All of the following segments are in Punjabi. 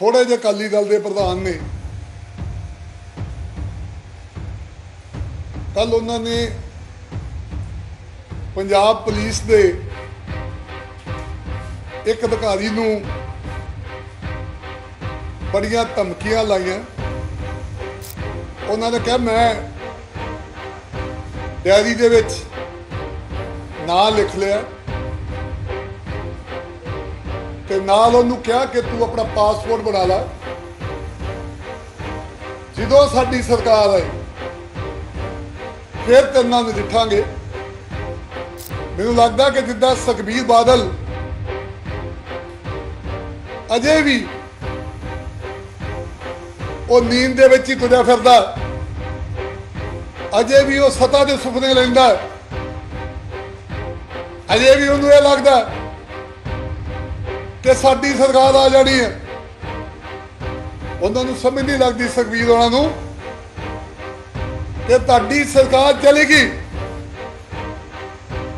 ਥੋੜੇ ਜਿਹੇ ਅਕਾਲੀ ਦਲ ਦੇ ਪ੍ਰਧਾਨ ਨੇ। ਕੱਲ ਉਹਨਾਂ ਨੇ ਪੰਜਾਬ ਪੁਲਿਸ ਦੇ ਇੱਕ ਅਧਿਕਾਰੀ ਨੂੰ ਬੜੀਆਂ ਧਮਕੀਆਂ ਲਾਈਆਂ। ਉਹਨਾਂ ਨੇ ਕਿਹਾ, ਮੈਂ ਡੈਰੀ ਦੇ ਵਿੱਚ ਨਾਂ ਲਿਖ ਲਿਆ। ਤੇ ਨਾਲ ਉਹਨੂੰ ਕਿਹਾ ਕਿ ਤੂੰ ਆਪਣਾ ਪਾਸਪੋਰਟ ਬਣਾ ਲੈ। ਜਦੋਂ ਸਾਡੀ ਸਰਕਾਰ ਆਈ, ਫਿਰ ਤੇਰੇ ਨਾਲ ਨਜਿੱਠਾਂਗੇ ਮੈਨੂੰ ਲੱਗਦਾ ਕਿ ਜਿੱਦਾਂ ਸੁਖਬੀਰ ਬਾਦਲ ਅਜੇ ਵੀ ਉਹ ਨੀਂਦ ਦੇ ਵਿੱਚ ਹੀ ਤੁਰਿਆ ਫਿਰਦਾ ਅਜੇ ਵੀ ਉਹ ਸਤਾ ਦੇ ਸੁਪਨੇ ਲੈਂਦਾ ਅਜੇ ਵੀ ਉਹਨੂੰ ਇਹ ਲੱਗਦਾ ਕਿ ਸਾਡੀ ਸਰਕਾਰ ਆ ਜਾਣੀ ਹੈ। ਉਹਨਾਂ ਨੂੰ ਸਮਝ ਨਹੀਂ ਲੱਗਦੀ ਸੁਖਬੀਰ ਉਹਨਾਂ ਨੂੰ ਕਿ ਤੁਹਾਡੀ ਸਰਕਾਰ ਚਲੇਗੀ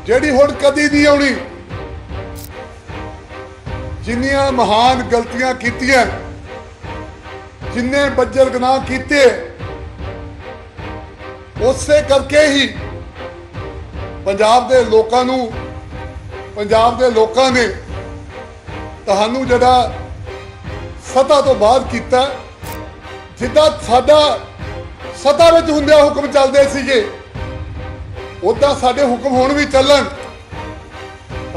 ਜਿਹੜੀ ਹੁਣ ਕਦੀ ਨਹੀਂ ਆਉਣੀ। ਜਿੰਨੀਆਂ ਮਹਾਨ ਗਲਤੀਆਂ ਕੀਤੀਆਂ, ਜਿੰਨੇ ਬੱਜਰ ਗੁਨਾਹ ਕੀਤੇ, ਉਸੇ ਕਰਕੇ ਹੀ ਪੰਜਾਬ ਦੇ ਲੋਕਾਂ ਨੂੰ, ਪੰਜਾਬ ਦੇ ਲੋਕਾਂ ਨੇ ਤੁਹਾਨੂੰ ਜਿਹੜਾ ਸਤਾ ਤੋਂ ਬਾਅਦ ਕੀਤਾ, ਜਿੱਦਾਂ ਸਾਡਾ ਸਤਾ ਵਿੱਚ ਹੁੰਦਿਆਂ ਹੁਕਮ ਚੱਲਦੇ ਸੀਗੇ ਉਦਾਂ ਸਾਡੇ ਹੁਕਮ ਹੁਣ ਵੀ ਚੱਲਣ।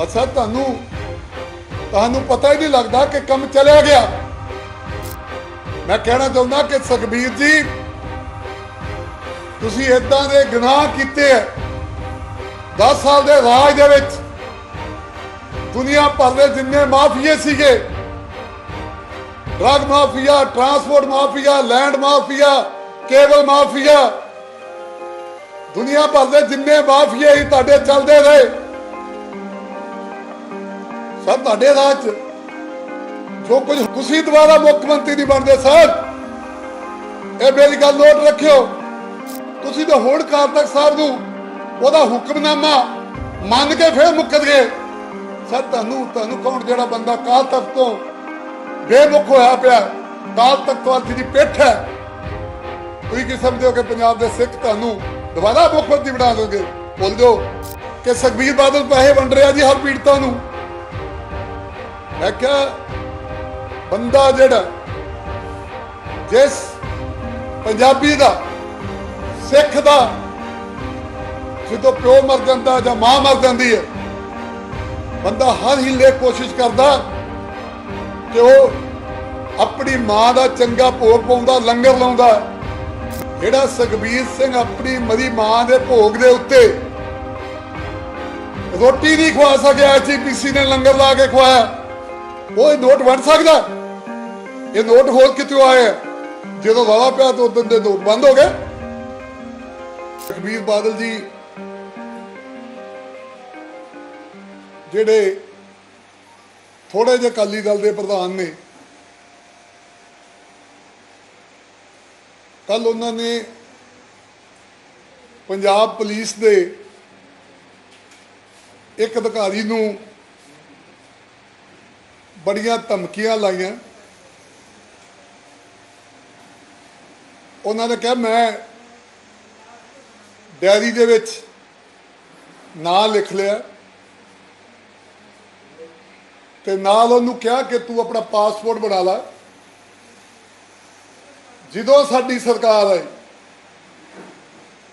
ਅਸਾ ਤੁਹਾਨੂੰ ਤੁਹਾਨੂੰ ਪਤਾ ਹੀ ਨਹੀਂ ਲੱਗਦਾ ਕਿ ਕੰਮ ਚੱਲਿਆ ਗਿਆ। ਮੈਂ ਕਹਿਣਾ ਚਾਹੁੰਦਾ ਕਿ ਸੁਖਬੀਰ ਜੀ, ਤੁਸੀਂ ਇਦਾਂ ਦੇ ਗੁਨਾਹ ਕੀਤੇ ਆ 10 ਸਾਲ ਦੇ ਰਾਜ ਦੇ ਵਿੱਚ। ਦੁਨੀਆ ਭਰ ਦੇ ਜਿੰਨੇ ਮਾਫੀਏ ਸੀਗੇ drug mafia transport mafia land mafia cable mafia, ਦੁਨੀਆ ਭਰ ਦੇ ਜਿੰਨੇ ਮਾਫੀਏ ਹੀ ਤੁਹਾਡੇ ਚੱਲਦੇ ਰਹੇ। ਸਭ ਤੁਹਾਡੇ ਰਾਜ 'ਚ ਜੋ ਕੁਝ ਤੁਸੀਂ ਦੁਬਾਰਾ ਮੁੱਖ ਮੰਤਰੀ ਨਹੀਂ ਬਣਦੇ ਸਾਹਿਬ ਇਹ ਮੇਰੀ ਗੱਲ ਨੋਟ ਰੱਖਿਓ। ਤੁਸੀਂ ਤਾਂ ਹੁਣ ਕਾਲ ਤੱਕ ਸਾਹਿਬ ਨੂੰ ਉਹਦਾ ਹੁਕਮਨਾਮਾ ਮੰਨ ਕੇ ਫਿਰ ਮੁੱਕਰ ਗਏ। ਸਰ, ਤੁਹਾਨੂੰ ਤੁਹਾਨੂੰ ਕੌਣ ਜਿਹੜਾ ਬੰਦਾ ਕਾਲ ਤੱਕ ਤੋਂ ਬੇਮੁਖ ਹੋਇਆ ਪਿਆ, ਕਾਲ ਤੱਕ ਤੋਂ ਅੱਜ ਦੀ ਪਿੱਠ ਹੈ। ਤੁਸੀਂ ਕੀ ਸਮਝਦੇ ਹੋ ਕਿ ਪੰਜਾਬ ਦੇ ਸਿੱਖ ਤੁਹਾਨੂੰ ਦੁਬਾਰਾ ਮੁੱਖ ਮੰਤਰੀ ਬਣਾ ਦੋਗੇ? ਬੋਲ ਦਿਓ ਕਿ ਸੁਖਬੀਰ ਬਾਦਲ ਪੈਸੇ ਵੰਡ ਰਿਹਾ ਜੀ ਹਰ ਪੀੜਤਾਂ ਨੂੰ। ਮੈਂ ਕਿਹਾ, ਬੰਦਾ ਜਿਹੜਾ ਜਿਸ ਪੰਜਾਬੀ ਦਾ, ਸਿੱਖ ਦਾ, ਜਦੋਂ ਪਿਓ ਮਰ ਜਾਂਦਾ ਜਾਂ ਮਾਂ ਮਰ ਜਾਂਦੀ ਹੈ ਬੰਦਾ ਹਰ ਹੀਲੇ ਕੋਸ਼ਿਸ਼ ਕਰਦਾ ਕਿ ਉਹ ਆਪਣੀ ਮਾਂ ਦਾ ਚੰਗਾ ਭੋਗ ਪਾਉਂਦਾ, ਲੰਗਰ ਲਾਉਂਦਾ। ਜਿਹੜਾ ਸੁਖਬੀਰ ਸਿੰਘ ਆਪਣੀ ਮਰੀ ਮਾਂ ਦੇ ਭੋਗ ਦੇ ਉੱਤੇ ਰੋਟੀ ਨਹੀਂ ਖਵਾ ਸਕਿਆ, ਐਚਪੀਸੀ ਨੇ ਲੰਗਰ ਲਾ ਕੇ ਖਵਾਇਆ। ਉਹ ਇਹ ਨੋਟ ਵੰਡ ਸਕਦਾ? ਇਹ ਨੋਟ ਹੋਰ ਕਿੱਥੋਂ ਆਇਆ ਜਦੋਂ ਵਾਵਾ ਪਿਆ ਤਾਂ ਉਦੋਂ ਦੇ ਨੋਟ ਬੰਦ ਹੋ ਗਏ? ਸੁਖਬੀਰ ਬਾਦਲ ਜੀ ਜਿਹੜੇ ਥੋੜੇ ਜਿਹੇ ਅਕਾਲੀ ਦਲ ਦੇ ਪ੍ਰਧਾਨ ਨੇ। ਕੱਲ ਉਹਨਾਂ ਨੇ ਪੰਜਾਬ ਪੁਲਿਸ ਦੇ ਇੱਕ ਅਧਿਕਾਰੀ ਨੂੰ ਬੜੀਆਂ ਧਮਕੀਆਂ ਲਾਈਆਂ। ਉਹਨਾਂ ਨੇ ਕਿਹਾ, ਮੈਂ ਡੈਰੀ ਦੇ ਵਿੱਚ ਨਾਂ ਲਿਖ ਲਿਆ। ਤੇ ਨਾਲ ਉਹਨੂੰ ਕਿਹਾ ਕਿ ਤੂੰ ਆਪਣਾ ਪਾਸਪੋਰਟ ਬਣਾ ਲੈ। ਜਦੋਂ ਸਾਡੀ ਸਰਕਾਰ ਆਈ,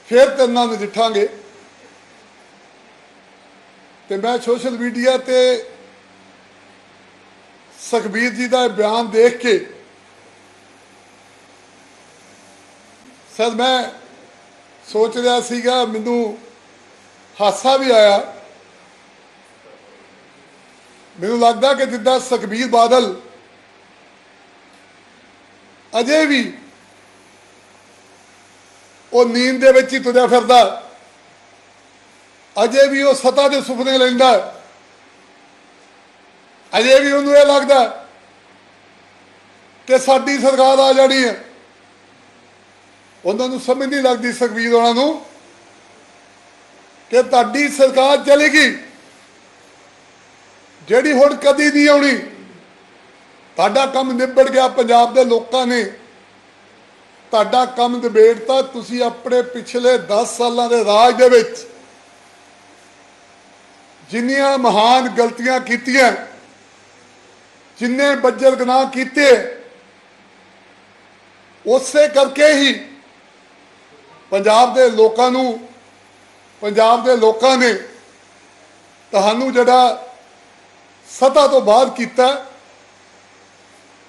ਫਿਰ ਤੇਰੇ ਨਜਿੱਠਾਂਗੇ ਤੇ ਮੈਂ ਸੋਸ਼ਲ ਮੀਡੀਆ ਤੇ ਸੁਖਬੀਰ ਜੀ ਦਾ ਇਹ ਬਿਆਨ ਦੇਖ ਕੇ ਸਰ ਮੈਂ ਸੋਚ ਰਿਹਾ ਸੀਗਾ, ਮੈਨੂੰ ਹਾਸਾ ਵੀ ਆਇਆ। ਮੈਨੂੰ ਲੱਗਦਾ ਕਿ ਜਿੱਦਾਂ ਸੁਖਬੀਰ ਬਾਦਲ ਅਜੇ ਵੀ ਉਹ ਨੀਂਦ ਦੇ ਵਿੱਚ ਹੀ ਤੁਰਿਆ ਫਿਰਦਾ, ਅਜੇ ਵੀ ਉਹ ਸਤਾ ਦੇ ਸੁਪਨੇ ਲੈਂਦਾ, ਅਜੇ ਵੀ ਉਹਨੂੰ ਇਹ ਲੱਗਦਾ ਕਿ ਸਾਡੀ ਸਰਕਾਰ ਆ ਜਾਣੀ ਹੈ। ਉਹਨਾਂ ਨੂੰ ਸਮਝ ਨਹੀਂ ਲੱਗਦੀ ਸੁਖਬੀਰ ਉਹਨਾਂ ਨੂੰ ਕਿ ਤੁਹਾਡੀ ਸਰਕਾਰ ਚਲੇਗੀ। ਜਿਹੜੀ ਹੁਣ ਕਦੀ ਨਹੀਂ ਆਉਣੀ, ਤੁਹਾਡਾ ਕੰਮ ਨਿਬੜ ਗਿਆ ਪੰਜਾਬ ਦੇ ਲੋਕਾਂ ਨੇ। ਤੁਹਾਡਾ ਕੰਮ ਨਿਬੇੜਤਾ ਤੁਸੀਂ ਆਪਣੇ ਪਿਛਲੇ 10 ਸਾਲਾਂ ਦੇ ਰਾਜ ਦੇ ਵਿੱਚ। ਜਿੰਨੀਆਂ ਮਹਾਨ ਗਲਤੀਆਂ ਕੀਤੀਆਂ, ਜਿੰਨੇ ਬੱਜਰ ਗੁਨਾਹ ਕੀਤੇ, ਉਸੇ ਕਰਕੇ ਹੀ ਪੰਜਾਬ ਦੇ ਲੋਕਾਂ ਨੂੰ, ਪੰਜਾਬ ਦੇ ਲੋਕਾਂ ਨੇ ਤੁਹਾਨੂੰ ਜਿਹੜਾ ਸਤਾ ਤੋਂ ਬਾਅਦ ਕੀਤਾ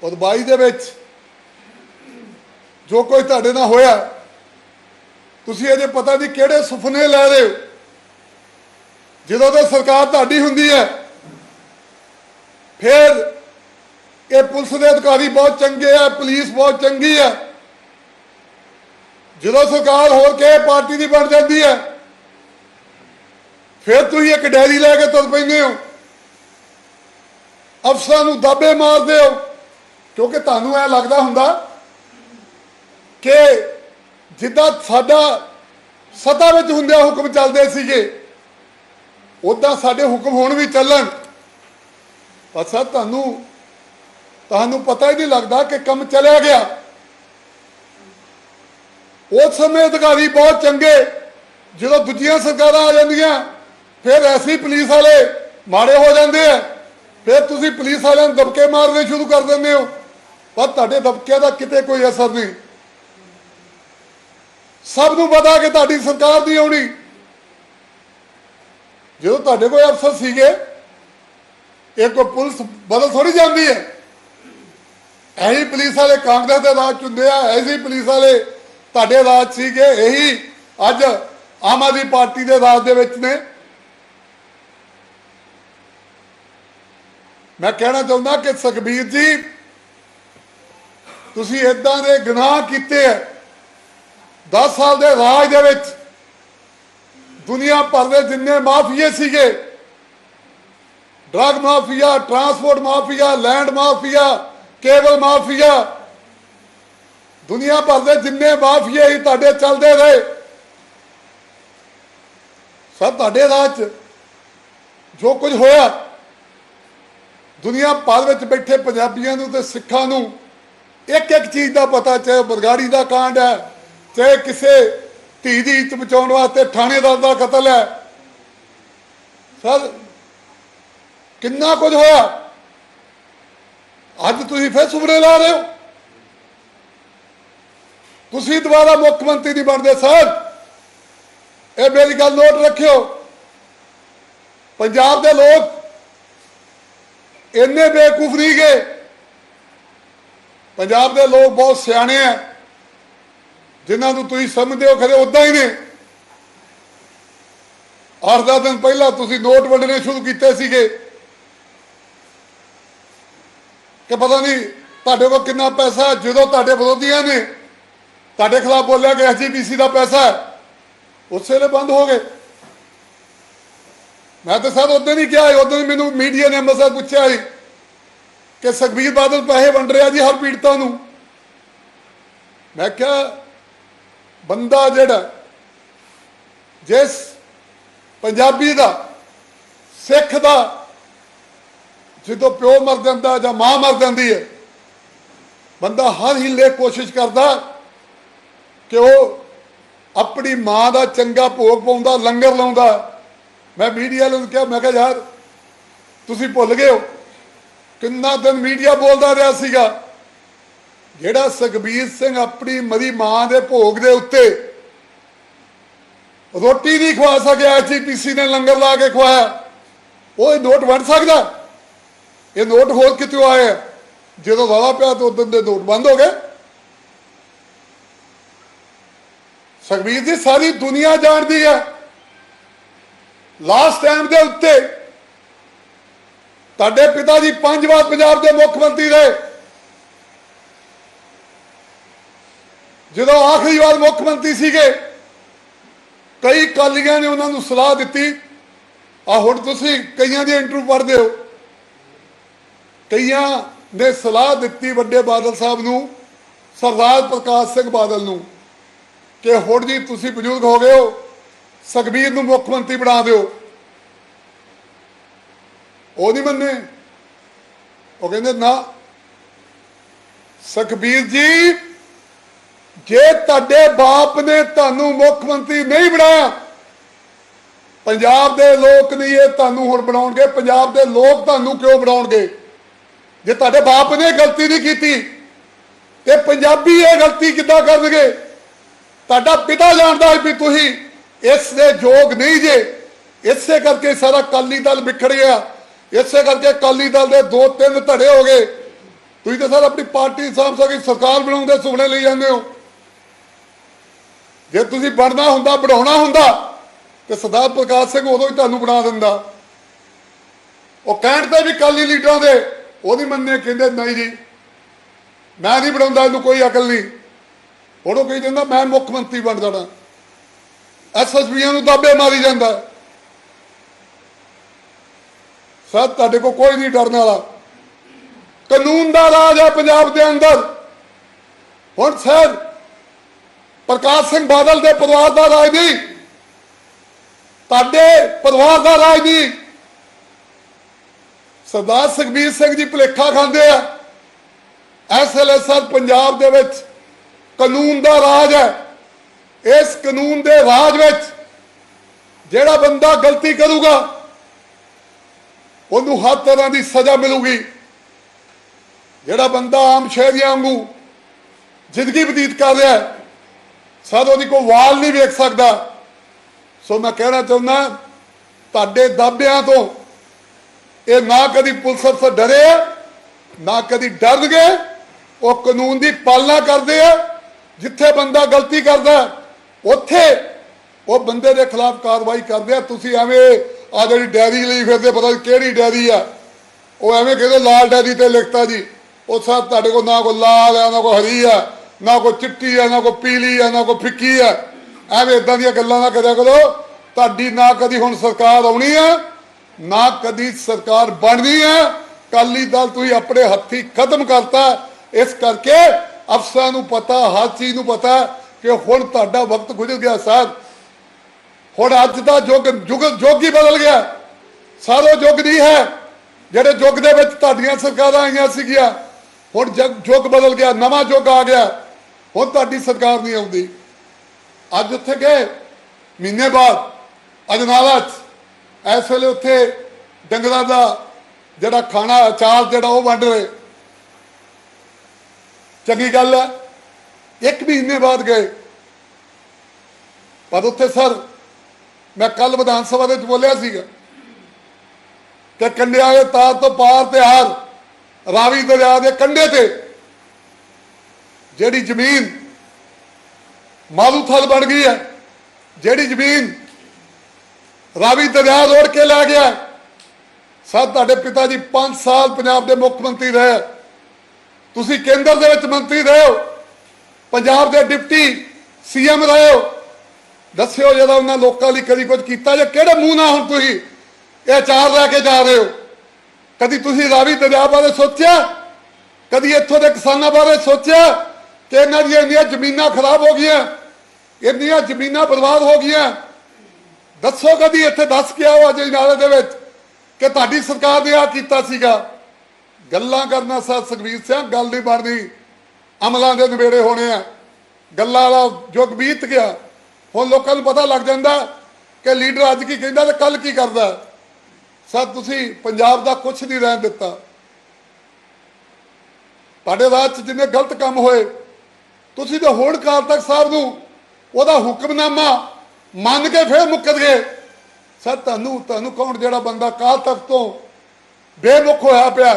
ਔਰ 22 ਦੇ ਵਿੱਚ ਜੋ ਕੋਈ ਤੁਹਾਡੇ ਨਾਲ ਹੋਇਆ ਤੁਸੀਂ ਅਜੇ ਪਤਾ ਨਹੀਂ ਕਿਹੜੇ ਸੁਪਨੇ ਲੈ ਰਹੇ ਹੋ। ਜਦੋਂ ਤੇ ਸਰਕਾਰ ਤੁਹਾਡੀ ਹੁੰਦੀ ਹੈ, ਫਿਰ ਇਹ ਪੁਲਿਸ ਦੇ ਅਧਿਕਾਰੀ ਬਹੁਤ ਚੰਗੇ ਆ, ਪੁਲਿਸ ਬਹੁਤ ਚੰਗੀ ਹੈ ਜਦੋਂ ਸਰਕਾਰ ਹੋਰ ਕਿਸੇ ਪਾਰਟੀ ਦੀ ਬਣ ਜਾਂਦੀ ਹੈ, ਫਿਰ ਤੁਸੀਂ ਇੱਕ ਡੈਰੀ ਲੈ ਕੇ ਤੁਰ ਪੈਂਦੇ ਹੋ। ਅਫਸਰਾਂ ਨੂੰ ਦਾਬੇ ਮਾਰਦੇ ਹੋ। ਕਿਉਂਕਿ ਤੁਹਾਨੂੰ ਇਹ ਲੱਗਦਾ ਹੁੰਦਾ ਕਿ ਜਿੱਦਾਂ ਸਾਡਾ ਸਤਾ ਵਿੱਚ ਹੁੰਦਿਆਂ ਹੁਕਮ ਚੱਲਦੇ ਸੀਗੇ ਉਦਾਂ ਸਾਡੇ ਹੁਕਮ ਹੁਣ ਵੀ ਚੱਲਣ। ਪਰ ਸਰ, ਤੁਹਾਨੂੰ ਤੁਹਾਨੂੰ ਪਤਾ ਹੀ ਨਹੀਂ ਲੱਗਦਾ ਕਿ ਕੰਮ ਚੱਲਿਆ ਗਿਆ। ਉਸ ਸਮੇਂ ਅਧਿਕਾਰੀ ਬਹੁਤ ਚੰਗੇ, ਜਦੋਂ ਦੂਜੀਆਂ ਸਰਕਾਰਾਂ ਆ ਜਾਂਦੀਆਂ, ਫਿਰ ਐਸੀ ਪੁਲਿਸ ਵਾਲੇ ਮਾੜੇ ਹੋ ਜਾਂਦੇ ਆ। ਫਿਰ ਤੁਸੀਂ ਪੁਲਿਸ ਵਾਲਿਆਂ ਨੂੰ ਦਬਕੇ ਮਾਰਨੇ ਸ਼ੁਰੂ ਕਰ ਦਿੰਦੇ ਹੋ। ਪਰ ਤੁਹਾਡੇ ਦਬਕਿਆਂ ਦਾ ਕਿਤੇ ਕੋਈ ਅਸਰ ਨਹੀਂ। ਸਭ ਨੂੰ ਪਤਾ ਕਿ ਤੁਹਾਡੀ ਸਰਕਾਰ ਦੀ ਆਉਣੀ। ਜਦੋਂ ਤੁਹਾਡੇ ਕੋਲ ਅਫਸਰ ਸੀਗੇ, ਇਹ ਕੋਈ ਪੁਲਿਸ ਬਦਲ ਥੋੜੀ ਜਾਂਦੀ ਹੈ। ਐਹੀ ਪੁਲਿਸ ਵਾਲੇ ਕਾਂਗਰਸ ਦੇ ਰਾਜ ਚ ਹੁੰਦੇ ਆ ਐਸੀ ਪੁਲਿਸ ਵਾਲੇ ਤੁਹਾਡੇ ਰਾਜ ਸੀਗੇ, ਇਹੀ ਅੱਜ ਆਮ ਆਦਮੀ ਪਾਰਟੀ ਦੇ ਰਾਜ ਦੇ ਵਿੱਚ ਨੇ। ਮੈਂ ਕਹਿਣਾ ਚਾਹੁੰਦਾ ਕਿ ਸੁਖਬੀਰ ਜੀ, ਤੁਸੀਂ ਇਦਾਂ ਦੇ ਗੁਨਾਹ ਕੀਤੇ ਆ 10 ਸਾਲ ਦੇ ਰਾਜ ਦੇ ਵਿੱਚ ਦੁਨੀਆ ਭਰ ਦੇ ਜਿੰਨੇ ਮਾਫੀਏ ਸੀਗੇ, drug mafia, transport mafia, land mafia, cable mafia, ਦੁਨੀਆ ਭਰ ਦੇ ਜਿੰਨੇ ਮਾਫੀਏ ਹੀ ਤੁਹਾਡੇ ਚੱਲਦੇ ਰਹੇ। ਸਭ ਤੁਹਾਡੇ ਰਾਜ 'ਚ ਜੋ ਕੁਝ ਹੋਇਆ ਦੁਨੀਆ ਭਰ ਵਿੱਚ ਬੈਠੇ ਪੰਜਾਬੀਆਂ ਨੂੰ ਤੇ ਸਿੱਖਾਂ ਨੂੰ ਇੱਕ ਇੱਕ ਚੀਜ਼ ਦਾ ਪਤਾ, ਚਾਹੇ ਬਰਗਾੜੀ ਦਾ ਕਾਂਡ ਹੈ, ਚਾਹੇ ਕਿਸੇ ਧੀ ਦੀ ਇੱਜ਼ਤ ਬਚਾਉਣ ਵਾਸਤੇ ਥਾਣੇਦਾਰ ਦਾ ਕਤਲ ਹੈ। ਸਰ, ਕਿੰਨਾ ਕੁਝ ਹੋਇਆ? ਅੱਜ ਤੁਸੀਂ ਫਿਰ ਸੁਪਨੇ ਲਾ ਰਹੇ ਹੋ? ਤੁਸੀਂ ਦੁਬਾਰਾ ਮੁੱਖ ਮੰਤਰੀ ਨਹੀਂ ਬਣਦੇ, ਸਰ। ਇਹ ਮੇਰੀ ਗੱਲ ਨੋਟ ਰੱਖਿਓ। ਪੰਜਾਬ ਦੇ ਲੋਕ ਇੰਨੇ ਬੇਵਕੂਫ ਨਹੀਂ ਗਏ। ਪੰਜਾਬ ਦੇ ਲੋਕ ਬਹੁਤ ਸਿਆਣੇ ਆ। ਜਿਨ੍ਹਾਂ ਨੂੰ ਤੁਸੀਂ ਸਮਝਦੇ ਹੋ ਖਰੇ ਉਦਾਂ ਹੀ ਨੇ। ਅੱਠ ਦਸ ਦਿਨ ਪਹਿਲਾਂ ਤੁਸੀਂ ਨੋਟ ਵੰਡਣੇ ਸ਼ੁਰੂ ਕੀਤੇ ਸੀਗੇ। ਕਿ ਪਤਾ ਨਹੀਂ ਤੁਹਾਡੇ ਕੋਲ ਕਿੰਨਾ ਪੈਸਾ ਜਦੋਂ ਤੁਹਾਡੇ ਵਿਰੋਧੀਆਂ ਨੇ ਤੁਹਾਡੇ ਖਿਲਾਫ ਬੋਲਿਆ ਕਿ ਐਸਜੀਪੀਸੀ ਦਾ ਪੈਸਾ ਹੈ, ਉਸੇ ਵੇਲੇ ਬੰਦ ਹੋ ਗਏ। ਮੈਂ ਤਾਂ ਸਰ ਉਦੋਂ ਨਹੀਂ ਕਿਹਾ ਉਦੋਂ ਹੀ ਮੈਨੂੰ ਮੀਡੀਆ ਨੇ ਅੰਮ੍ਰਿਤਸਰ ਪੁੱਛਿਆ ਸੀ ਕਿ ਸੁਖਬੀਰ ਬਾਦਲ ਪੈਸੇ ਵੰਡ ਰਿਹਾ ਜੀ ਹਰ ਪੀੜਤਾਂ ਨੂੰ। ਮੈਂ ਕਿਹਾ, ਬੰਦਾ ਜਿਹੜਾ, ਜਿਸ ਪੰਜਾਬੀ ਦਾ, ਸਿੱਖ ਦਾ, ਜਦੋਂ ਪਿਓ ਮਰ ਜਾਂਦਾ ਜਾਂ ਮਾਂ ਮਰ ਜਾਂਦੀ ਹੈ, ਬੰਦਾ ਹਰ ਹਿੱਲੇ ਕੋਸ਼ਿਸ਼ ਕਰਦਾ ਕਿ ਉਹ ਆਪਣੀ ਮਾਂ ਦਾ ਚੰਗਾ ਭੋਗ ਪਾਉਂਦਾ, ਲੰਗਰ ਲਾਉਂਦਾ ਮੈਂ ਮੀਡੀਆ ਨੂੰ ਕਿਹਾ, ਮੈਂ ਕਿਹਾ, ਯਾਰ, ਤੁਸੀਂ ਭੁੱਲ ਗਏ ਹੋ। ਕਿੰਨਾ ਦਿਨ ਮੀਡੀਆ ਬੋਲਦਾ ਰਿਹਾ ਸੀਗਾ। ਜਿਹੜਾ ਸੁਖਬੀਰ ਸਿੰਘ ਆਪਣੀ ਮਰੀ ਮਾਂ ਦੇ ਭੋਗ ਦੇ ਉੱਤੇ ਰੋਟੀ ਨਹੀਂ ਖਵਾ ਸਕਿਆ ਐਚਪੀਸੀ ਨੇ ਲੰਗਰ ਲਾ ਕੇ ਖਵਾਇਆ। ਉਹ ਇਹ ਨੋਟ ਵੰਡ ਸਕਦਾ? ਇਹ ਨੋਟ ਹੋਰ ਕਿਤੇ ਆਇਆ? ਜਦੋਂ ਵਾਵਾ ਪਿਆ ਤਾਂ ਉਦੋਂ ਦੇ ਨੋਟ ਬੰਦ ਹੋ ਗਏ। ਸੁਖਬੀਰ ਜੀ, ਸਾਰੀ ਦੁਨੀਆ ਜਾਣਦੀ ਹੈ। ਲਾਸਟ ਟਾਈਮ ਦੇ ਉੱਤੇ ਤੁਹਾਡੇ ਪਿਤਾ ਜੀ ਪੰਜ ਵਾਰ ਪੰਜਾਬ ਦੇ ਮੁੱਖ ਮੰਤਰੀ ਰਹੇ। ਜਦੋਂ ਆਖਰੀ ਵਾਰ ਮੁੱਖ ਮੰਤਰੀ ਸੀਗੇ, ਕਈ ਕਾਲੀਆਂ ਨੇ ਉਹਨਾਂ ਨੂੰ ਸਲਾਹ ਦਿੱਤੀ ਆ ਹੁਣ ਤੁਸੀਂ ਕਈਆਂ ਦੇ ਇੰਟਰਵਿਊ ਪੜ੍ਹਦੇ ਹੋ। ਕਈਆਂ ਨੇ ਸਲਾਹ ਦਿੱਤੀ ਵੱਡੇ ਬਾਦਲ ਸਾਹਿਬ ਨੂੰ, ਸਰਦਾਰ ਪ੍ਰਕਾਸ਼ ਸਿੰਘ ਬਾਦਲ ਨੂੰ, ਕਿ ਹੁਣ ਜੀ ਤੁਸੀਂ ਬਜ਼ੁਰਗ ਹੋ ਗਏ ਹੋ ਸੁਖਬੀਰ ਨੂੰ ਮੁੱਖ ਮੰਤਰੀ ਬਣਾ ਦਿਓ। ਉਹ ਨਹੀਂ ਮੰਨੇ। ਉਹ ਕਹਿੰਦੇ, ਨਾ, ਸੁਖਬੀਰ ਜੀ, ਜੇ ਤੁਹਾਡੇ ਬਾਪ ਨੇ ਤੁਹਾਨੂੰ ਮੁੱਖ ਮੰਤਰੀ ਨਹੀਂ ਬਣਾਇਆ, ਪੰਜਾਬ ਦੇ ਲੋਕ ਨਹੀਂ ਇਹ ਤੁਹਾਨੂੰ ਹੁਣ ਬਣਾਉਣਗੇ, ਪੰਜਾਬ ਦੇ ਲੋਕ ਤੁਹਾਨੂੰ ਕਿਉਂ ਬਣਾਉਣਗੇ? ਜੇ ਤੁਹਾਡੇ ਬਾਪ ਨੇ ਗਲਤੀ ਨਹੀਂ ਕੀਤੀ, ਤੇ ਪੰਜਾਬੀ ਇਹ ਗਲਤੀ ਕਿੱਦਾਂ ਕਰਨਗੇ? ਤੁਹਾਡਾ ਪਿਤਾ ਜਾਣਦਾ ਹੈ ਵੀ ਤੁਸੀਂ ਇਸ ਦੇ ਯੋਗ ਨਹੀਂ ਜੇ। ਇਸੇ ਕਰਕੇ ਸਾਰਾ ਕਾਲੀ ਦਲ ਵਿਖੜ ਗਿਆ। ਇਸੇ ਕਰਕੇ ਕਾਲੀ ਦਲ ਦੇ ਦੋ ਤਿੰਨ ਧੜੇ ਹੋ ਗਏ। ਤੁਸੀਂ ਤਾਂ ਸਰ ਆਪਣੀ ਪਾਰਟੀ ਸਾਂਭ ਸਕੀ ਸਰਕਾਰ ਬਣਾਉਣ ਦੇ ਸੁਪਨੇ ਲਈ ਜਾਂਦੇ ਹੋ। ਜੇ ਤੁਸੀਂ ਬਣਨਾ ਹੁੰਦਾ, ਬਣਾਉਣਾ ਹੁੰਦਾ, ਤੇ ਸਰਦਾਰ ਪ੍ਰਕਾਸ਼ ਸਿੰਘ ਉਦੋਂ ਹੀ ਤੁਹਾਨੂੰ ਬਣਾ ਦਿੰਦਾ। ਉਹ ਕਹਿਣ ਤੇ ਵੀ ਕਾਲੀ ਲੀਡਰਾਂ ਦੇ ਉਹਦੀ ਮੰਨੇ ਕਹਿੰਦੇ ਨਹੀਂ ਜੀ। ਮੈਂ ਨਹੀਂ ਬਣਾਉਂਦਾ, ਇਹਨੂੰ ਕੋਈ ਅਕਲ ਨਹੀਂ। ਹੁਣ ਉਹ ਕਹੀ ਜਾਂਦਾ, ਮੈਂ ਮੁੱਖ ਮੰਤਰੀ ਬਣ ਜਾਣਾ। ਐਸਐਸਪੀਆਂ ਨੂੰ ਦਾਬੇ ਮਾਰੀ ਜਾਂਦਾ। ਸਰ, ਤੁਹਾਡੇ ਕੋਲ ਕੋਈ ਨਹੀਂ ਡਰਨ ਵਾਲਾ। ਕਾਨੂੰਨ ਦਾ ਰਾਜ ਹੈ ਪੰਜਾਬ ਦੇ ਅੰਦਰ। ਹੁਣ ਸਰ, ਪ੍ਰਕਾਸ਼ ਸਿੰਘ ਬਾਦਲ ਦੇ ਪਰਿਵਾਰ ਦਾ ਰਾਜ ਨਹੀਂ। ਤੁਹਾਡੇ ਪਰਿਵਾਰ ਦਾ ਰਾਜ ਨਹੀਂ। ਸਰਦਾਰ ਸੁਖਬੀਰ ਸਿੰਘ ਜੀ ਭੁਲੇਖਾ ਖਾਂਦੇ ਆ। ਇਸ ਵੇਲੇ ਸਰ, ਪੰਜਾਬ ਦੇ ਵਿੱਚ ਕਾਨੂੰਨ ਦਾ ਰਾਜ ਹੈ। ਇਸ ਕਾਨੂੰਨ ਦੇ ਰਾਜ ਵਿੱਚ ਜਿਹੜਾ ਬੰਦਾ ਗਲਤੀ ਕਰੂਗਾ ਉਹਨੂੰ ਹਰ ਤਰ੍ਹਾਂ ਦੀ ਸਜ਼ਾ ਮਿਲੂਗੀ। ਜਿਹੜਾ ਬੰਦਾ ਆਮ ਸ਼ਹਿਰੀਆਂ ਵਾਂਗੂ ਜ਼ਿੰਦਗੀ ਬਤੀਤ ਕਰ ਰਿਹਾ ਹੈ ਸਦ ਉਹਦੀ ਕੋਈ ਵਾਲ ਨਹੀਂ ਵੇਖ ਸਕਦਾ। ਸੋ ਮੈਂ ਕਹਿਣਾ ਚਾਹੁੰਦਾ ਤੁਹਾਡੇ ਦਾਬਿਆਂ ਤੋਂ ਇਹ ਨਾ ਕਦੀ ਪੁਲਿਸ ਅਫਸਰ ਡਰੇ ਆ, ਨਾ ਕਦੀ ਡਰ ਗਏ ਉਹ ਕਾਨੂੰਨ ਦੀ ਪਾਲਣਾ ਕਰਦੇ ਆ ਜਿੱਥੇ ਬੰਦਾ ਗਲਤੀ ਕਰਦਾ ਉੱਥੇ ਉਹ ਬੰਦੇ ਦੇ ਖਿਲਾਫ ਕਾਰਵਾਈ ਕਰਦੇ ਆ। ਤੁਸੀਂ ਐਵੇਂ ਆ ਜਿਹੜੀ ਡੈਰੀ ਲਈ ਫਿਰਦੇ, ਪਤਾ ਕਿਹੜੀ ਡੈਰੀ ਆ। ਉਹ ਐਵੇਂ ਕਹਿੰਦੇ, ਲਾਲ ਡੈਰੀ ਤੇ ਲਿਖਤਾ ਜੀ। ਉਹ ਸਭ ਤੁਹਾਡੇ ਕੋਲ ਨਾ ਕੋਈ ਲਾਲ ਆ, ਨਾ ਕੋਈ ਹਰੀ ਆ, ਨਾ ਕੋਈ ਚਿੱਟੀ ਆ, ਨਾ ਕੋਈ ਪੀਲੀ ਆ, ਨਾ ਕੋਈ ਫਿੱਕੀ ਆ। ਐਵੇਂ ਇਦਾਂ ਦੀਆਂ ਗੱਲਾਂ ਨਾ ਕਰਿਆ ਕਰੋ। ਤੁਹਾਡੀ ਨਾ ਕਦੀ ਹੁਣ ਸਰਕਾਰ ਆਉਣੀ ਆ, ਨਾ ਕਦੀ ਸਰਕਾਰ ਬਣਨੀ ਆ। ਕਾਲੀ ਦਲ ਤੁਸੀਂ ਆਪਣੇ ਹੱਥੀ ਖਤਮ ਕਰਤਾ। ਇਸ ਕਰਕੇ ਅਫਸਰਾਂ ਨੂੰ ਪਤਾ, ਹਰ ਚੀਜ਼ ਨੂੰ ਪਤਾ। ਕਿ ਹੁਣ ਤੁਹਾਡਾ ਵਕਤ ਗੁਜ਼ਰ ਗਿਆ ਸਾਹਿਬ ਹੁਣ ਅੱਜ ਦਾ ਯੁੱਗ ਯੁੱਗ ਯੁੱਗ ਹੀ ਬਦਲ ਗਿਆ। ਸਾਰੋ ਯੁੱਗ ਨਹੀਂ ਹੈ। ਜਿਹੜੇ ਯੁੱਗ ਦੇ ਵਿੱਚ ਤੁਹਾਡੀਆਂ ਸਰਕਾਰਾਂ ਆਈਆਂ ਸੀਗੀਆਂ, ਹੁਣ ਜਗ, ਯੁੱਗ ਬਦਲ ਗਿਆ, ਨਵਾਂ ਯੁੱਗ ਆ ਗਿਆ। ਹੁਣ ਤੁਹਾਡੀ ਸਰਕਾਰ ਨਹੀਂ ਆਉਂਦੀ। ਅੱਜ ਉੱਥੇ ਗਏ, ਮਹੀਨੇ ਬਾਅਦ, ਅਜਨਾਲਾ ਚ। ਇਸ ਵੇਲੇ ਉੱਥੇ ਡੰਗਰਾਂ ਦਾ ਜਿਹੜਾ ਖਾਣਾ, ਅਚਾਰ ਜਿਹੜਾ ਉਹ ਵੰਡ ਰਹੇ। ਚੰਗੀ ਗੱਲ ਹੈ। ਇੱਕ ਮਹੀਨੇ ਬਾਅਦ ਗਏ। ਪਰ ਉੱਥੇ ਸਰ, ਮੈਂ ਕੱਲ ਵਿਧਾਨ ਸਭਾ ਦੇ ਵਿੱਚ ਬੋਲਿਆ ਸੀਗਾ ਕਿ ਕੰਡਿਆਂ ਦੇ ਤਾਰ ਤੋਂ ਪਾਰ ਤੇ ਹਾਰ ਰਾਵੀ ਦਰਿਆ ਦੇ ਕੰਢੇ ਤੇ ਜਿਹੜੀ ਜ਼ਮੀਨ ਮਾਲੂਥਲ ਬਣ ਗਈ ਹੈ, ਜਿਹੜੀ ਜ਼ਮੀਨ ਰਾਵੀ ਦਰਿਆ ਰੋੜ ਕੇ ਲੈ ਗਿਆ ਸਰ, ਤੁਹਾਡੇ ਪਿਤਾ ਜੀ 5 ਸਾਲ ਪੰਜਾਬ ਦੇ ਮੁੱਖ ਮੰਤਰੀ ਰਹੇ। ਤੁਸੀਂ ਕੇਂਦਰ ਦੇ ਵਿੱਚ ਮੰਤਰੀ ਰਹੇ ਹੋ। ਪੰਜਾਬ ਦੇ ਡਿਪਟੀ ਸੀਐਮ ਰਹੇ ਹੋ। ਦੱਸਿਓ ਜਦੋਂ ਉਹਨਾਂ ਲੋਕਾਂ ਲਈ ਕਦੀ ਕੁਝ ਕੀਤਾ ਜਾਂ ਕਿਹੜੇ ਮੂੰਹ ਨਾਲ ਹੁਣ ਤੁਸੀਂ ਇਹ ਚਾਰ ਲੈ ਕੇ ਜਾ ਰਹੇ ਹੋ। ਕਦੀ ਤੁਸੀਂ ਰਾਵੀ ਦਰਿਆ ਬਾਰੇ ਸੋਚਿਆ? ਕਦੀ ਇੱਥੋਂ ਦੇ ਕਿਸਾਨਾਂ ਬਾਰੇ ਸੋਚਿਆ ਕਿ ਇਹਨਾਂ ਦੀਆਂ ਇੰਨੀਆਂ ਜ਼ਮੀਨਾਂ ਖਰਾਬ ਹੋ ਗਈਆਂ, ਇੰਨੀਆਂ ਜ਼ਮੀਨਾਂ ਬਰਬਾਦ ਹੋ ਗਈਆਂ? ਦੱਸੋ ਕਦੀ ਇੱਥੇ ਦੱਸ ਕੇ ਆਓ ਅਜੇ ਨਾਲੇ ਦੇ ਵਿੱਚ ਕਿ ਤੁਹਾਡੀ ਸਰਕਾਰ ਨੇ ਆ ਕੀਤਾ ਸੀਗਾ। ਗੱਲਾਂ ਕਰਨਾ ਸਾ ਸੁਖਬੀਰ ਸਿੰਘ, ਗੱਲ ਨਹੀਂ ਬਣਦੀ। ਅਮਲਾਂ ਦੇ ਨਵੇੜੇ ਹੋਣੇ ਆ। ਗੱਲਾਂ ਦਾ ਯੁੱਗ ਬੀਤ ਗਿਆ। ਹੁਣ ਲੋਕਾਂ ਨੂੰ ਪਤਾ ਲੱਗ ਜਾਂਦਾ ਕਿ ਲੀਡਰ ਅੱਜ ਕੀ ਕਹਿੰਦਾ ਤੇ ਕੱਲ ਕੀ ਕਰਦਾ। ਸਰ, ਤੁਸੀਂ ਪੰਜਾਬ ਦਾ ਕੁਝ ਨਹੀਂ ਰਹਿਣ ਦਿੱਤਾ। ਤੁਹਾਡੇ ਰਾਜ 'ਚ ਜਿੰਨੇ ਗਲਤ ਕੰਮ ਹੋਏ, ਤੁਸੀਂ ਤਾਂ ਹੁਣ ਕਾਲ ਤੱਕ ਸਾਹਿਬ ਨੂੰ ਉਹਦਾ ਹੁਕਮਨਾਮਾ ਮੰਨ ਕੇ ਫੇਰ ਮੁੱਕਰ ਗਏ। ਸਰ, ਤੁਹਾਨੂੰ ਤੁਹਾਨੂੰ ਕੌਣ ਜਿਹੜਾ ਬੰਦਾ ਕਾਲ ਤੱਕ ਤੋਂ ਬੇਮੁਖ ਹੋਇਆ ਪਿਆ?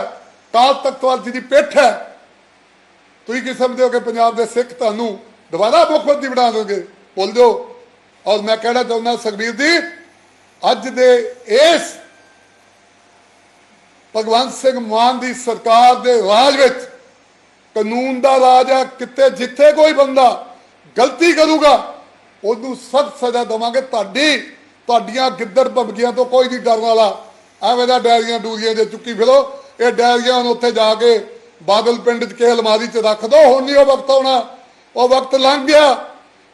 ਕਾਲ ਤੱਕ ਤੋਂ ਜਿਹਦੀ ਪਿੱਠ ਹੈ ਤੁਸੀਂ ਕੀ ਸਮਝਦੇ ਹੋ ਕਿ ਪੰਜਾਬ ਦੇ ਸਿੱਖ ਤੁਹਾਨੂੰ ਦੁਬਾਰਾ ਮੁੱਖ ਮੰਤਰੀ ਬਣਾ ਦੋਗੇ? ਭੁੱਲ ਦਿਓ ਔਰ ਮੈਂ ਕਹਿਣਾ ਚਾਹੁੰਦਾ ਸੁਖਬੀਰ ਜੀ, ਅੱਜ ਦੇ ਇਸ ਭਗਵੰਤ ਸਿੰਘ ਮਾਨ ਦੀ ਸਰਕਾਰ ਦੇ ਰਾਜ ਵਿੱਚ ਕਾਨੂੰਨ ਦਾ ਰਾਜ ਹੈ ਕਿਤੇ ਜਿੱਥੇ ਕੋਈ ਬੰਦਾ ਗਲਤੀ ਕਰੂਗਾ, ਉਹਨੂੰ ਸਖਤ ਸਜ਼ਾ ਦੇਵਾਂਗੇ। ਤੁਹਾਡੀ, ਤੁਹਾਡੀਆਂ ਗਿੱਦੜ ਭੰਗੀਆਂ ਤੋਂ ਕੋਈ ਨਹੀਂ ਡਰਨ ਵਾਲਾ। ਐਵੇਂ ਦਾ ਡੈਰੀਆਂ ਡੂਰੀਆਂ ਜੇ ਚੁੱਕੀ ਫਿਰੋ, ਇਹ ਡੈਰੀਆਂ ਨੂੰ ਉੱਥੇ ਜਾ ਕੇ ਬਾਦਲ ਪਿੰਡ 'ਚ ਕੇ ਅਲਮਾਰੀ 'ਚ ਰੱਖ ਦੋ, ਹੁਣ ਨਹੀਂ ਉਹ ਵਕਤ ਆਉਣਾ। ਉਹ ਵਕਤ ਲੰਘ ਗਿਆ।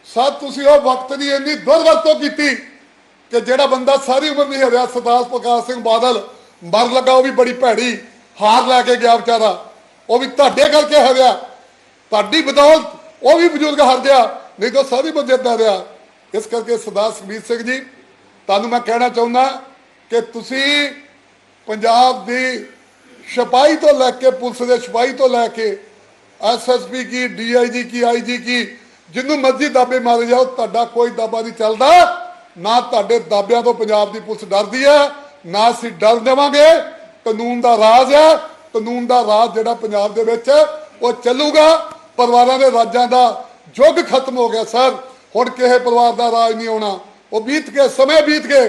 ਸਦ ਤੁਸੀਂ ਉਹ ਵਕਤ ਦੀ ਇੰਨੀ ਦੁਰਵਰਤੋਂ ਕੀਤੀ ਕਿ ਜਿਹੜਾ ਬੰਦਾ ਸਾਰੀ ਉਮਰ ਨਹੀਂ ਹਰਿਆ, ਸਰਦਾਰ ਪ੍ਰਕਾਸ਼ ਸਿੰਘ ਬਾਦਲ, ਮਰ ਲੱਗਾ, ਉਹ ਵੀ ਬੜੀ ਭੈੜੀ ਹਾਰ ਲੈ ਕੇ ਗਿਆ ਵਿਚਾਰਾ। ਉਹ ਵੀ ਤੁਹਾਡੇ ਕਰਕੇ ਹਰਿਆ। ਤੁਹਾਡੀ ਬਦੌਲਤ ਉਹ ਵੀ ਬਜ਼ੁਰਗ ਹਰ ਗਿਆ ਨਹੀਂ ਤਾਂ ਸਾਰੀ ਬੰਦੇਦਾ ਰਿਹਾ। ਇਸ ਕਰਕੇ ਸਰਦਾਰ ਸੁਖਬੀਰ ਸਿੰਘ ਜੀ, ਤੁਹਾਨੂੰ ਮੈਂ ਕਹਿਣਾ ਚਾਹੁੰਦਾ ਕਿ ਤੁਸੀਂ ਪੰਜਾਬ ਦੀ ਸਿਪਾਹੀ ਤੋਂ ਲੈ ਕੇ ਪੁਲਿਸ ਦੇ ਸਿਪਾਹੀ ਤੋਂ ਲੈ ਕੇ ਐਸਐਸਪੀ ਕੀ ਡੀਆਈਜੀ ਕੀ ਆਈਜੀ ਕੀ, ਜਿੰਨੂੰ ਮਰਜ਼ੀ ਦਾਬੇ ਮਾਰੇ ਜਾਓ, ਤੁਹਾਡਾ ਕੋਈ ਦਾਬਾ ਨਹੀਂ ਚੱਲਦਾ। ਨਾ ਤੁਹਾਡੇ ਦਾਬਿਆਂ ਤੋਂ ਪੰਜਾਬ ਦੀ ਪੁਲਿਸ ਡਰਦੀ ਹੈ, ਨਾ ਅਸੀਂ ਡਰ ਦੇਵਾਂਗੇ। ਕਾਨੂੰਨ ਦਾ ਰਾਜ ਹੈ, ਕਾਨੂੰਨ ਦਾ ਰਾਜ ਜਿਹੜਾ ਪੰਜਾਬ ਦੇ ਵਿੱਚ ਉਹ ਚੱਲੂਗਾ। ਪਰਿਵਾਰਾਂ ਦੇ ਰਾਜਾਂ ਦਾ ਯੁੱਗ ਖਤਮ ਹੋ ਗਿਆ, ਸਰ। ਹੁਣ ਕਿਸੇ ਪਰਿਵਾਰ ਦਾ ਰਾਜ ਨਹੀਂ ਆਉਣਾ ਉਹ ਬੀਤ ਕੇ, ਸਮੇਂ ਬੀਤ ਗਏ।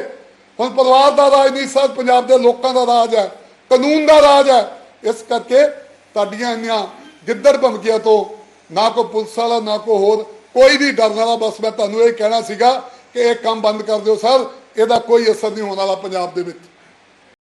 ਹੁਣ ਪਰਿਵਾਰ ਦਾ ਰਾਜ ਨਹੀਂ, ਸਰ। ਪੰਜਾਬ ਦੇ ਲੋਕਾਂ ਦਾ ਰਾਜ ਹੈ। ਕਾਨੂੰਨ ਦਾ ਰਾਜ ਹੈ। ਇਸ ਕਰਕੇ ਤੁਹਾਡੀਆਂ ਇੰਨੀਆਂ ਗਿੱਦੜ ਭਮਕੀਆਂ ਤੋਂ ਨਾ ਕੋਈ ਪੁਲਿਸ ਵਾਲਾ, ਨਾ ਕੋਈ ਹੋਰ, ਕੋਈ ਵੀ ਡਰਨ ਵਾਲਾ। ਬਸ ਮੈਂ ਤੁਹਾਨੂੰ ਇਹ ਕਹਿਣਾ ਸੀਗਾ ਕਿ ਇਹ ਕੰਮ ਬੰਦ ਕਰ ਦਿਓ ਸਰ। ਇਹਦਾ ਕੋਈ ਅਸਰ ਨਹੀਂ ਹੋਣ ਵਾਲਾ ਪੰਜਾਬ ਦੇ ਵਿੱਚ।